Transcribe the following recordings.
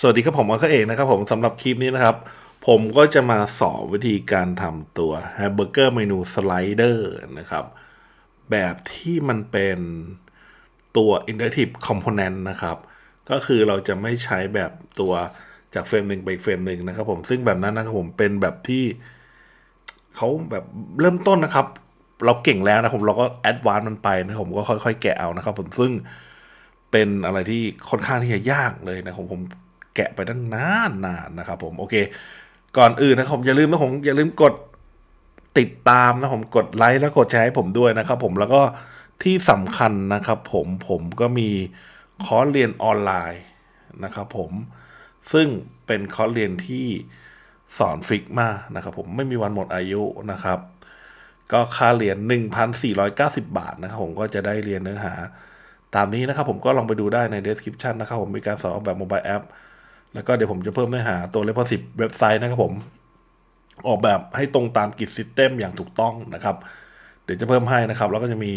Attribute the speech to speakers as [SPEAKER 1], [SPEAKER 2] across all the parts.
[SPEAKER 1] สวัสดีครับผมอัคเอกนะครับผมสำหรับคลิปนี้นะครับ ผมก็จะมาสอนวิธีการทำตัวแฮมเบอร์เกอร์เมนูสไลเดอร์นะครับ แบบที่มันเป็นตัว Interactive Component นะครับ ก็คือเราจะไม่ใช้แบบตัวจากเฟรมหนึ่งไปอีกเฟรมหนึ่งนะครับผมซึ่งแบบนั้นนะครับผมเป็นแบบที่เขาแบบเริ่มต้นนะครับ เราเก่งแล้วนะผมเราก็แอดวานซ์มันไปนะผมก็ค่อยๆ แกะเอานะครับ ผมซึ่งเป็นอะไรที่ค่อนข้างที่จะยากเลยนะผมผม แกะไปตั้งนานนานนะครับผมโอเค ก่อนอื่นนะครับผมอย่าลืมนะผมอย่าลืมกดติดตามนะผมกดไลค์และกดแชร์ให้ผมด้วยนะครับผมแล้วก็ที่สำคัญนะครับผมผมก็มีคอร์สเรียนออนไลน์นะครับผมซึ่งเป็นคอร์สเรียนที่สอนฟิกมานะครับผมไม่มีวันหมดอายุนะครับ ก็ค่าเรียน 1,490 บาทนะครับผมก็จะได้เรียนเนื้อหา ตามนี้นะครับผมก็ลองไปดูได้ใน description นะครับผมมีการสอนออกแบบโมบายแอป แล้วก็เดี๋ยวผมจะเพิ่มเนื้อหาตัว level 10เว็บไซต์นะครับผม ออกแบบให้ตรงตามกิจซิสเต็มอย่างถูกต้องนะครับ เดี๋ยวจะเพิ่มให้นะครับ แล้วก็จะมี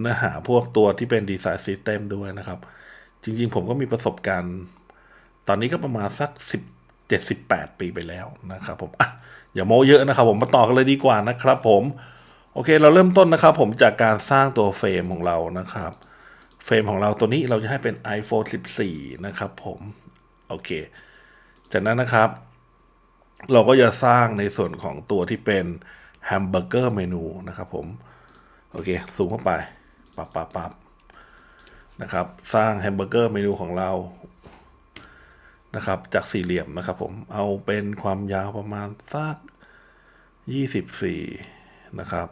[SPEAKER 1] เนื้อหาพวกตัวที่เป็นดีไซน์ซิสเต็มด้วยนะครับ จริงๆ ผมก็มีประสบการณ์ ตอนนี้ก็ประมาณสักสิบเจ็ดสิบแปดปีไปแล้วนะครับ ผมอะอย่าโม้เยอะนะครับ ผมมาต่อกันเลยดีกว่านะครับ ผมโอเค เราเริ่มต้นนะครับ ผมจากการสร้างตัวเฟรมของเรานะครับ เฟรมของเราตัวนี้เราจะให้เป็น iPhone 14 นะครับ ผม โอเค จากนั้นนะครับ เราก็จะสร้างในส่วนของตัวที่เป็นแฮมเบอร์เกอร์เมนูนะครับผม โอเคสูงเข้าไปปับปับปับนะครับ สร้างแฮมเบอร์เกอร์เมนูของเรานะครับ จากสี่เหลี่ยมนะครับผมเอาเป็นความยาวประมาณสักยี่สิบสี่นะครับ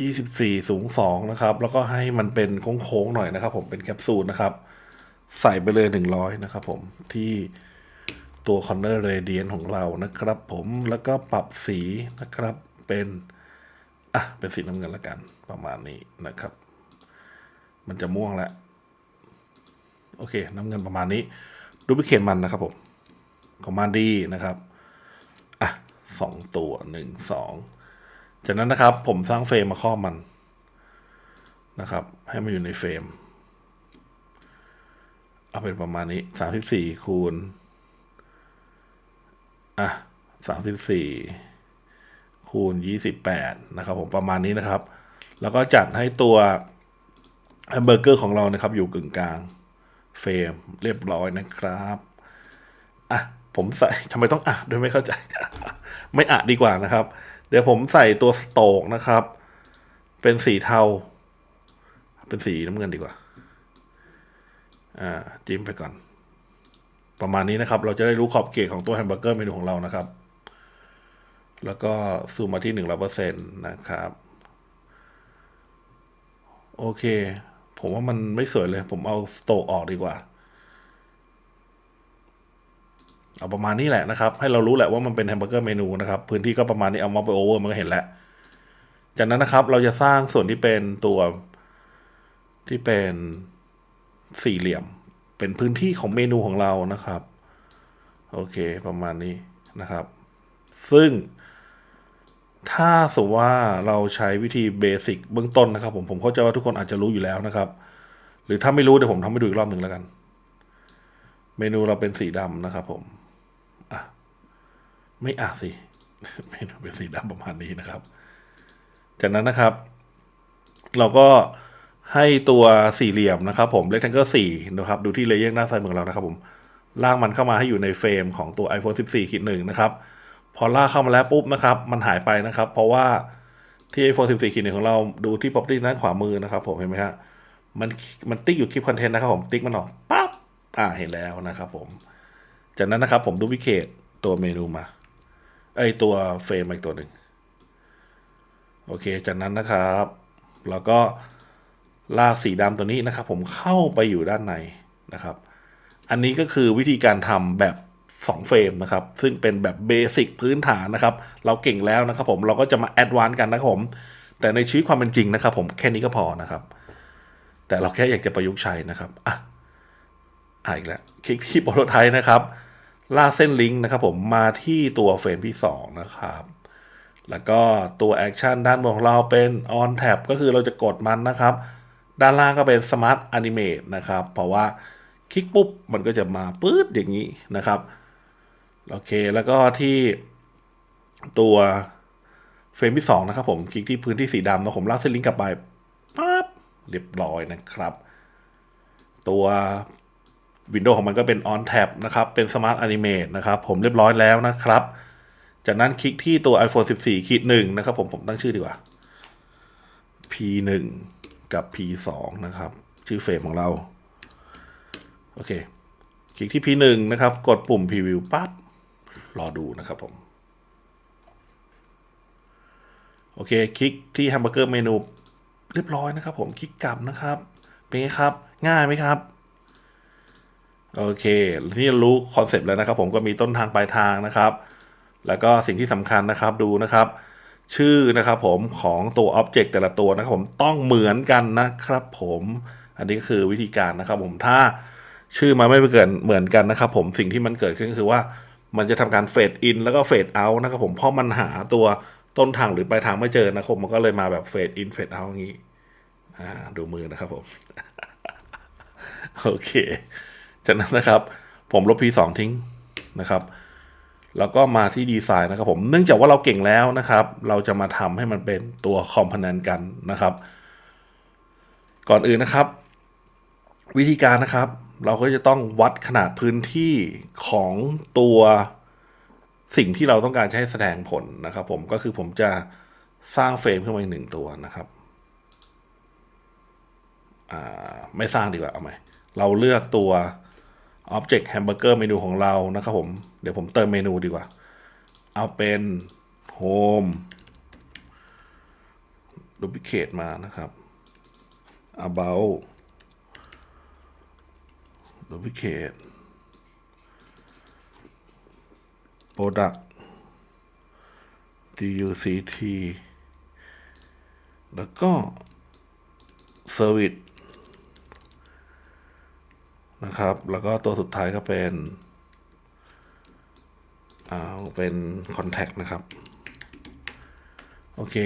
[SPEAKER 1] ยี่สิบสี่สูงสองนะครับ แล้วก็ให้มันเป็นโค้งๆหน่อยนะครับ ผมเป็นแคปซูลนะครับ ใส่ไปเลยหนึ่งร้อยนะครับผมที่ตัว corner radiant ของเรานะครับผมแล้วก็ปรับสีนะครับเป็นอะเป็นสีน้ำเงินละกันประมาณนี้นะครับ มันจะม่วงแล้วโอเค น้ำเงินประมาณนี้ดูพิเคทมันนะครับผมของมันดีนะครับอะสองตัวหนึ่งสองจากนั้นนะครับ ผมสร้างเฟรมมาครอบมันนะครับ ให้มันอยู่ในเฟรม เอาเป็นประมาณนี้สามสิบสี่คูณ อะสามสิบสี่คูณยี่สิบแปดนะครับผมประมาณนี้นะครับ แล้วก็จัดให้ตัวแฮมเบอร์เกอร์ของเรานะครับ อยู่กึ่งกลางเฟรมเรียบร้อยนะครับอะผมใส่ทำไมต้องอะโดยไม่เข้าใจ ไม่อะดีกว่านะครับ เดี๋ยวผมใส่ตัวสโตกนะครับ เป็นสีเทา เป็นสีน้ำเงินดีกว่า จิ้มไปก่อน ประมาณนี้นะครับ เราจะได้รู้ขอบเขตของตัวแฮมเบอร์เกอร์เมนูของเรานะครับ แล้วก็ซูมมาที่หนึ่งร้อเปอร์เซ็นต์นะครับ โอเค ผมว่ามันไม่สวยเลย ผมเอาสโตกออกดีกว่า เอาประมาณนี้แหละนะครับ ให้เรารู้แหละว่ามันเป็นแฮมเบอร์เกอร์เมนูนะครับ พื้นที่ก็ประมาณนี้เอามาไปโอเวอร์มันก็เห็นแล้วจากนั้นนะครับ เราจะสร้างส่วนที่เป็นตัวที่เป็น สี่เหลี่ยม เป็นพื้นที่ของเมนูของเรานะครับ โอเค ประมาณนี้นะครับ ซึ่ง ถ้าสมมติว่าเราใช้วิธีเบสิกเบื้องต้นนะครับ ผมผมเข้าใจว่าทุกคนอาจจะรู้อยู่แล้วนะครับ หรือถ้าไม่รู้เดี๋ยวผมทำให้ดูอีกรอบหนึ่งแล้วกัน เมนูเราเป็นสีดำนะครับ ผมอะไม่อะสิเมนูเป็นสีดำประมาณนี้นะครับ จากนั้นนะครับ เราก็ ให้ตัวสี่เหลี่ยมนะครับผม rectangle 4นะครับ ดูที่เลเยอร์หน้าซ้ายมือเรานะครับผม ลากมันเข้ามาให้อยู่ในเฟรมของตัว iPhone 14ขีดหนึ่งนะครับ พอลากเข้ามาแล้วปุ๊บนะครับ มันหายไปนะครับ เพราะว่าที่ iPhone 14ขีดหนึ่งของเราดูที่ property ด้านขวามือนะครับผม เห็นไหมฮะมันมันติ๊กอยู่คลิปคอนเทนต์นะครับผม ติ๊กมันออกปั๊บ อ่า เห็นแล้วนะครับผม จากนั้นนะครับผมดูวิเคตตัวเมนูมา ไอตัวเฟรมอีกตัวหนึ่ง โอเค จากนั้นนะครับ เราก็ ลากสีดำตัวนี้นะครับ ผมเข้าไปอยู่ด้านในนะครับ อันนี้ก็คือวิธีการทำแบบ2เฟรมนะครับ ซึ่งเป็นแบบเบสิกพื้นฐานนะครับ เราเก่งแล้วนะครับ ผมเราก็จะมาแอดวานซ์กันนะครับผม แต่ในชีวิตความเป็นจริงนะครับ ผมแค่นี้ก็พอนะครับ แต่เราแค่อยากจะประยุกต์ใช้นะครับอะอะอีกแล้วคลิกที่โปรโตไทป์นะครับลากเส้นลิงก์นะครับ ผมมาที่ตัวเฟรมที่ 2 นะครับ แล้วก็ตัวแอคชั่นด้านบนของเราเป็น on tab ก็คือเราจะกดมันนะครับ ด้านล่างก็เป็น Smart Animate นะครับ เพราะว่าคลิกปุ๊บ มันก็จะมาปื๊ดอย่างนี้นะครับ โอเค แล้วก็ที่ตัวเฟรมที่สองนะครับผม คลิกที่พื้นที่สีดำนะผมลากเส้นลิงก์กลับไปปั๊บเรียบร้อยนะครับ ตัววินโดว์ของมันก็เป็น on tab นะครับ เป็น smart animate นะครับ ผมเรียบร้อยแล้วนะครับ จากนั้นคลิกที่ตัว iPhone 14ขีดหนึ่งนะครับผมผมตั้งชื่อดีกว่า P1 กับ P2 นะครับ ชื่อเฟรมของเรา โอเค คลิกที่ P1 นะครับ กดปุ่ม Preview ปั๊บ รอดูนะครับผม โอเค คลิกที่ Hamburger Menu เรียบร้อยนะครับผม คลิกกลับนะครับ เป็นไงครับ ง่ายไหมครับโอเคที่รู้คอนเซปต์แล้วนะครับ ผมก็มีต้นทางปลายทางนะครับ แล้วก็สิ่งที่สำคัญนะครับดูนะครับ ชื่อนะครับผมของตัว Object แต่ละตัวนะครับผมต้องเหมือนกันนะครับผมอันนี้ก็คือวิธีการนะครับผมถ้าชื่อมาไม่เกิดเหมือนกันนะครับผมสิ่งที่มันเกิดขึ้นก็คือว่ามันจะทำการเฟดอินแล้วก็เฟดเอาท์นะครับผมเพราะมันหาตัวต้นทางหรือปลายทางไม่เจอนะครับผมมันก็เลยมาแบบเฟดอินเฟดเอาท์อย่างนี้ดูมือนะครับผมโอเคจากนั้นนะครับ ผมลบ P2 ทิ้งนะครับ แล้วก็มาที่ดีไซน์นะครับผมเนื่องจากว่าเราเก่งแล้วนะครับ เราจะมาทำให้มันเป็นตัวคอมพเนนกันนะครับ ก่อนอื่นนะครับ วิธีการนะครับ เราก็จะต้องวัดขนาดพื้นที่ของตัวสิ่งที่เราต้องการให้แสดงผลนะครับผมก็คือผมจะสร้างเฟรมขึ้นมาอีกหนึ่งตัวนะครับไม่สร้างดีกว่าเอาใหมเราเลือกตัว Object Hamburger เมนูของเรานะครับผม เดี๋ยวผมเติมเมนูดีกว่า เอาเป็น Home Duplicate มานะครับ About Duplicate Product DUCT แล้วก็ Service นะครับ แล้วก็ตัวสุดท้ายก็เป็นเอาเป็น contact นะครับ โอเค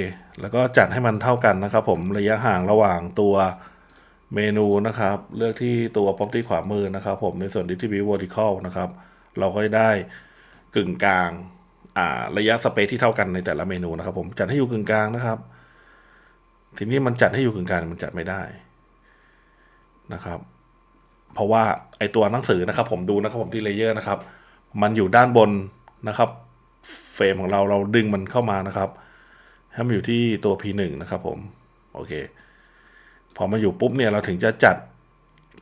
[SPEAKER 1] แล้วก็จัดให้มันเท่ากันนะครับ ผมระยะห่างระหว่างตัวเมนูนะครับ เลือกที่ตัว property ขวามือนะครับ ผมในส่วน distribute vertical นะครับ เราก็ได้กึ่งกลางอ่าระยะสเปซที่เท่ากันในแต่ละเมนูนะครับ ผมจัดให้อยู่กึ่งกลางนะครับ ทีนี้มันจัดให้อยู่กึ่งกลางมันจัดไม่ได้นะครับ เพราะว่าไอตัวหนังสือนะครับ ผมดูนะครับผมที่เลเยอร์นะครับ มันอยู่ด้านบนนะครับเฟรมของเราเราดึงมันเข้ามานะครับให้มันอยู่ที่ตัว P1 นะครับผม โอเค พอมาอยู่ปุ๊บเนี่ยเราถึงจะจัด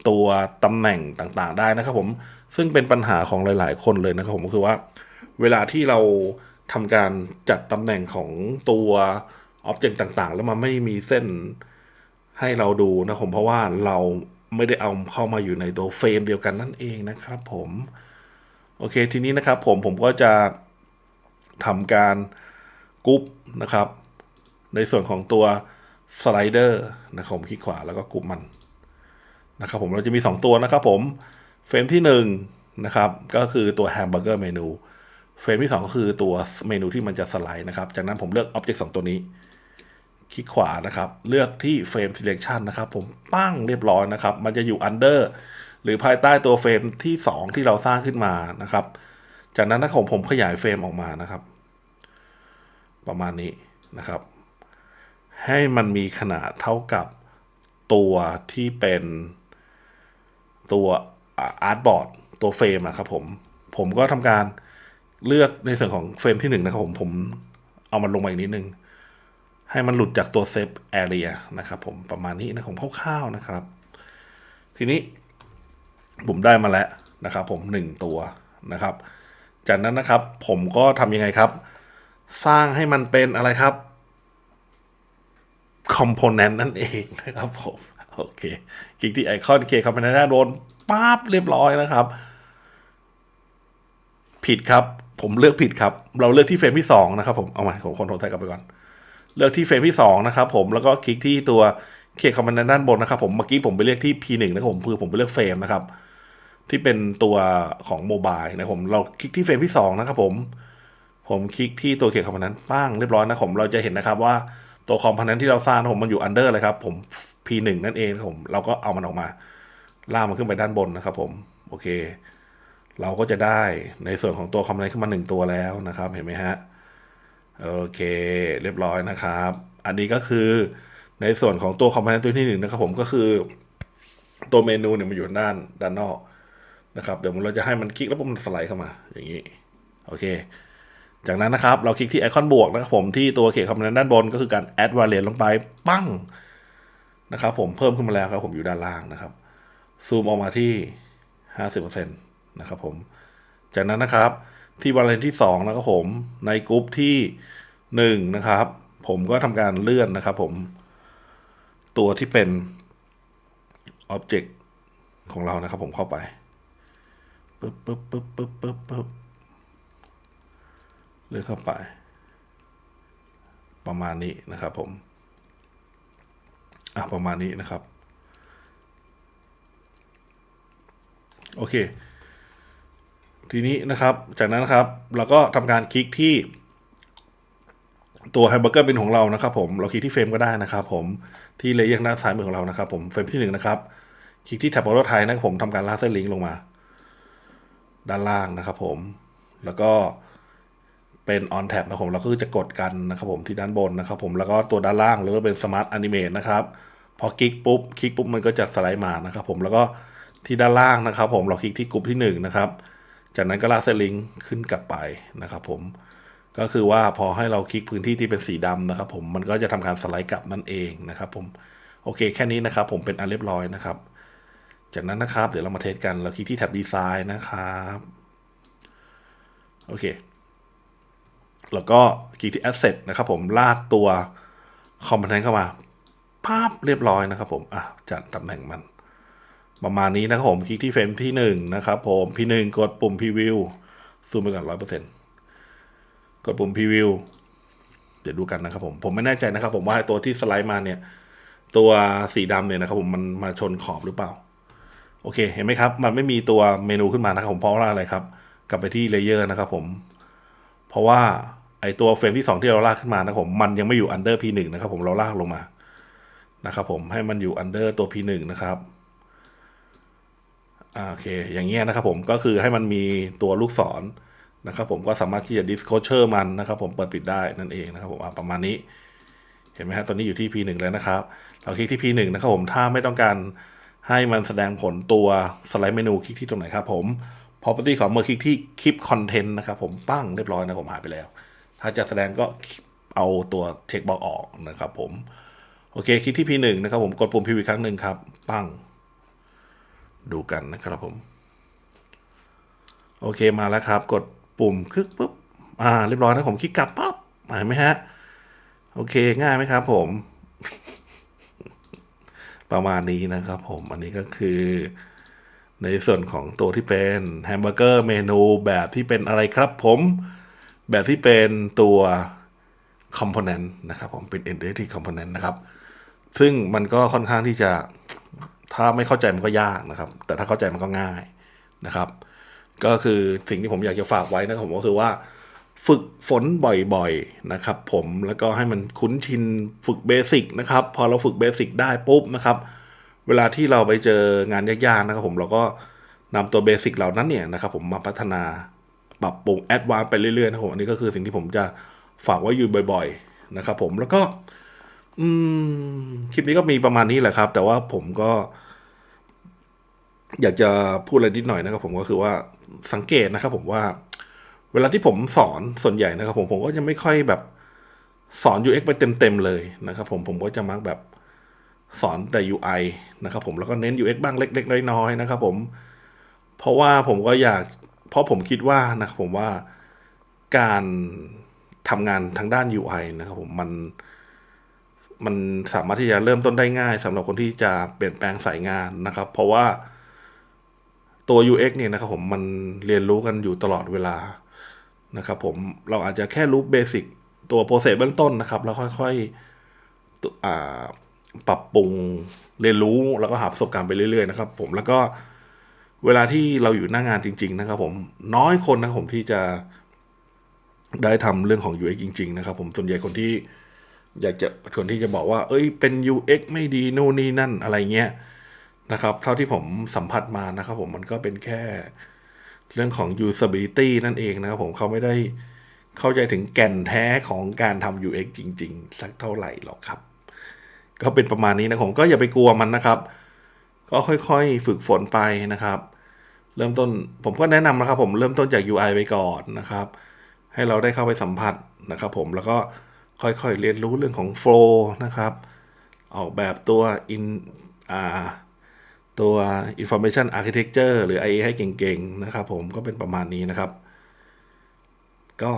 [SPEAKER 1] ตัวตำแหน่งต่างๆได้นะครับ ผมซึ่งเป็นปัญหาของหลาย ๆ คนเลยนะครับ ผมก็คือว่า เวลาที่เราทำการจัดตำแหน่งของตัวอ็อบเจกต์ต่างๆ แล้วมันไม่มีเส้นให้เราดูนะผมเพราะว่าเรา ไม่ได้เอาเข้ามาอยู่ในตัวเฟรมเดียวกันนั่นเองนะครับผมโอเคทีนี้นะครับผมผมก็จะทำการกรุ๊ปนะครับ ในส่วนของตัวสไลเดอร์นะครับผมคลิกขวาแล้วก็กรุ๊ปมันนะครับผมเราจะมี 2 ตัวนะครับผมเฟรมที่1นะครับก็คือตัวแฮมเบอร์เกอร์เมนูเฟรมที่ 2 ก็คือตัวเมนูที่มันจะสไลด์นะครับ จากนั้นผมเลือกอ็อบเจกต์สตัวนี้ คลิกขวานะครับ เลือกที่ Frame Selection นะครับ ผมปั้งเรียบร้อยนะครับ มันจะอยู่ Under หรือภายใต้ตัวเฟรมที่ 2 ที่เราสร้างขึ้นมานะครับ จากนั้นนะครับผมขยายเฟรมออกมานะครับ ประมาณนี้นะครับ ให้มันมีขนาดเท่ากับตัวที่เป็นตัวอาร์ตบอร์ดตัวเฟรมนะครับผม ผมก็ทำการเลือกในส่วนของเฟรมที่หนึ่งนะครับผมผมเอามันลงมาอีกนิดนึง ให้มันหลุดจากตัวเซฟแอเรียนะครับผมประมาณนี้นะผมคร่าวๆนะครับ ทีนี้ผมได้มาแล้วนะครับ ผมหนึ่งตัวนะครับ จากนั้นนะครับผมก็ทำยังไงครับ สร้างให้มันเป็นอะไรครับคอมโพเนนต์นั่นเองนะครับผมโอเคคลิกที่ไอคอนเคคอมโพเนนต์โดนปั๊บเรียบร้อยนะครับ ผิดครับ ผมเลือกผิดครับ เราเลือกที่เฟรมที่สองนะครับผมเอาใหม่ผมคนโทรไทยกลับไปก่อน เลือกที่เฟรมที่2นะครับผมแล้วก็คลิกที่ตัวเคคอมมานด์ด้านบนนะครับผมเมื่อกี้ผมไปเลือกที่ P1 นะครับผมคือผมไปเลือกเฟรมนะครับที่เป็นตัวของโมบายนะผมเราคลิกที่เฟรมที่2นะครับผมผมคลิกที่ตัวเคคอมมานด์ป้างเรียบร้อยนะผมเราจะเห็นนะครับว่าตัวคอมพเนนต์ที่เราสร้างนะผมมันอยู่อันเดอร์เลยครับผม P1 นั่นเองครับผมเราก็เอามันออกมาล่ามันขึ้นไปด้านบนนะครับผมโอเค เราก็จะได้ในส่วนของตัวคอมพเนนต์ขึ้นมาหนึ่งตัวแล้วนะครับ เห็นไหมฮะ โอเค เรียบร้อยนะครับ อันนี้ก็คือในส่วนของตัวคอมโพเนนต์ตัวที่หนึ่งนะครับผมก็คือ ตัวเมนูเนี่ยมันอยู่ด้านด้านนอกนะครับ เดี๋ยวเราจะให้มันคลิกแล้วมันสไลด์เข้ามา อย่างนี้ โอเค จากนั้นนะครับ เราคลิกที่ไอคอนบวกนะครับผมที่ตัวเขตคอมโพเนนต์ด้านบนก็คือการ add variant ลงไปปั้งนะครับผมเพิ่มขึ้นมาแล้วครับผมอยู่ด้านล่างนะครับ ซูมออกมาที่ 50%นะครับผม จากนั้นนะครับ ที่บริเวณที่2นะครับผมในกรุ๊ปที่1นะครับ ผมก็ทำการเลื่อนนะครับ ผมตัวที่เป็น Object ของเรานะครับ ผมเข้าไปปึ๊บปึ๊บปึ๊บปึ๊บปึ๊บปึ๊บเลื่อนเข้าไป ประมาณนี้นะครับ ผมอะประมาณนี้นะครับ โอเค ทีนี้นะครับ จากนั้นนะครับเราก็ทำการคลิกที่ ตัวแฮมเบอร์เกอร์เป็นของเรานะครับ ผมเราคลิกที่เฟรมก็ได้นะครับ ผมที่เลเยอร์ด้านซ้ายมือของเรานะครับ ผมเฟรมที่หนึ่งนะครับคลิกที่แท็บออโต้ไทยนะครับผมทำการลากเส้นลิงก์ลงมา ด้านล่างนะครับผมแล้วก็เป็น on tab นะครับผมเราก็จะกดกันนะครับผมที่ด้านบนนะครับผมแล้วก็ตัวด้านล่างหรือว่าเป็น smart animate นะครับ พอคลิกปุ๊บคลิกปุ๊บมันก็จะสไลด์มานะครับผมแล้วก็ที่ด้านล่างนะครับ ผมเราคลิกที่กลุ่มที่หนึ่งนะครับ จากนั้นก็ลากเส้นลิงก์ขึ้นกลับไปนะครับผมก็คือว่าพอให้เราคลิกพื้นที่ที่เป็นสีดำนะครับผมมันก็จะทำการสไลด์กลับนั่นเองนะครับผมโอเคแค่นี้นะครับผมเป็นอันเรียบร้อยนะครับ จากนั้นนะครับเดี๋ยวเรามาเทสกันเราคลิกที่แท็บดีไซน์นะครับโอเคแล้วก็คลิกที่ Asset นะครับผมลากตัวคอมโพเนนต์เข้ามาภาพเรียบร้อยนะครับผมอะจัดตำแหน่งมัน ประมาณนี้นะครับผมคลิกที่เฟรมที่หนึ่งนะครับผมพี่หนึ่งกดปุ่มพรีวิวซูมไปก่อนร้อยเปอร์เซ็นต์กดปุ่มพรีวิวเดี๋ยวดูกันนะครับผมผมไม่แน่ใจนะครับ ผมว่าตัวที่สไลด์มาเนี่ย ตัวสีดำเนี่ยนะครับ ผมมันมาชนขอบหรือเปล่า โอเค เห็นไหมครับ มันไม่มีตัวเมนูขึ้นมานะครับผมเพราะว่าอะไรครับ กลับไปที่เลเยอร์นะครับผม เพราะว่าไอตัวเฟรมที่ 2 ที่เราลากขึ้นมานะครับผมมันยังไม่อยู่ under P1 นะครับผมเราลากลงมานะครับผมให้มันอยู่ under ตัว P1 นะครับ อ่าโอเคอย่างเงี้ยนะครับผมก็คือให้มันมีตัวลูกศรนะครับผมก็สามารถที่จะ disclosure มันนะครับผมเปิดปิดได้นั่นเองนะครับผมประมาณนี้เห็นไหมฮะตอนนี้อยู่ที่ P1 แล้วนะครับ เราคลิกที่ P1 นะครับผมถ้าไม่ต้องการให้มันแสดงผลตัวสไลด์เมนูคลิกที่ตรงไหนครับผม property ของเมื่อคลิกที่ keep content นะครับผมปั้งเรียบร้อยนะผมหายไปแล้ว ถ้าจะแสดงก็เอาตัวเช็คบอกออกนะครับผมโอเคคลิกที่ P1 นะครับผมกดปุ่ม P อีกครั้งหนึ่งครับปั้ง ดูกันนะครับผม โอเคมาแล้วครับ กดปุ่มคลิกปุ๊บอ่าเรียบร้อยนะผมคลิกกลับปั๊บเห็นไหมฮะ โอเคง่ายไหมครับ ผม ประมาณนี้นะครับ ผม อันนี้ก็คือ ในส่วนของตัวที่เป็นแฮมเบอร์เกอร์เมนูแบบที่เป็นอะไรครับ ผม แบบที่เป็นตัว component นะครับ ผมเป็น entity component นะครับ ซึ่งมันก็ค่อนข้างที่จะ ถ้าไม่เข้าใจมันก็ยากนะครับ แต่ถ้าเข้าใจมันก็ง่ายนะครับ ก็คือสิ่งที่ผมอยากจะฝากไว้นะครับผมก็คือว่า ฝึกฝนบ่อยๆนะครับ ผมแล้วก็ให้มันคุ้นชินฝึกเบสิกนะครับ พอเราฝึกเบสิกได้ปุ๊บนะครับ เวลาที่เราไปเจองานยากๆนะครับ ผมเราก็นำตัวเบสิกเหล่านั้นเนี่ยนะครับ ผมมาพัฒนาปรับปรุงแอดวานไปเรื่อยๆนะครับผมอันนี้ก็คือสิ่งที่ผมจะฝากไว้อยู่บ่อย ๆ นะครับ ผมแล้วก็ อืม คลิปนี้ก็มีประมาณนี้แหละครับ แต่ว่าผมก็ อยากจะพูดอะไรนิดหน่อยนะครับ ผมก็คือว่าสังเกตนะครับ ผมว่า เวลาที่ผมสอนส่วนใหญ่นะครับ ผมผมก็จะไม่ค่อยแบบสอน UX ไปเต็มๆเลยนะครับ ผมผมก็จะมักแบบสอนแต่ UI นะครับ ผมแล้วก็เน้น UX บ้างเล็ก ๆ น้อยๆนะครับ ผม เพราะว่าผมก็อยาก เพราะผมคิดว่านะครับ ผมว่าการทำงานทางด้าน UI นะครับ ผมมัน มันสามารถที่จะเริ่มต้นได้ง่ายสำหรับคนที่จะเปลี่ยนแปลงสายงานนะครับ เพราะว่าตัว UX เนี่ยนะครับผมมันเรียนรู้กันอยู่ตลอดเวลานะครับผมเราอาจจะแค่รู้เบสิกตัวโปรเซสเบื้องต้นนะครับ แล้วค่อยๆปรับปรุงเรียนรู้แล้วก็หาประสบการณ์ไปเรื่อยๆนะครับ ผมแล้วก็เวลาที่เราอยู่หน้างานจริง ๆ นะครับ ผมน้อยคนนะครับผมที่จะได้ทำเรื่องของ UX จริง ๆ นะครับ ผมส่วนใหญ่คนที่ อยากจะคนที่จะบอกว่า เอ้ยเป็น UX ไม่ดีนู่นนี่นั่นอะไรเงี้ยนะครับ เท่าที่ผมสัมผัสมานะครับผมมันก็เป็นแค่เรื่องของ usability นั่นเองนะครับผมเขาไม่ได้เข้าใจถึงแก่นแท้ของการทำ UX จริง ๆ สักเท่าไหร่หรอกครับ ก็เป็นประมาณนี้นะผมก็อย่าไปกลัวมันนะครับ ก็ค่อยๆ ฝึกฝนไปนะครับ เริ่มต้นผมก็แนะนำนะครับ ผมเริ่มต้นจาก UI ไปก่อนนะครับ ให้เราได้เข้าไปสัมผัสนะครับ ผมแล้วก็ ค่อยๆเรียนรู้เรื่องของโฟล์นะครับ ออกแบบตัวอ่าตัว information architecture หรือ IA ให้เก่งๆ นะครับผมก็เป็นประมาณนี้นะครับ ก็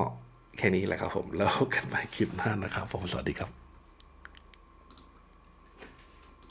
[SPEAKER 1] แค่นี้แหละครับผมแล้วกันไปคลิปหน้านะครับผมสวัสดีครับ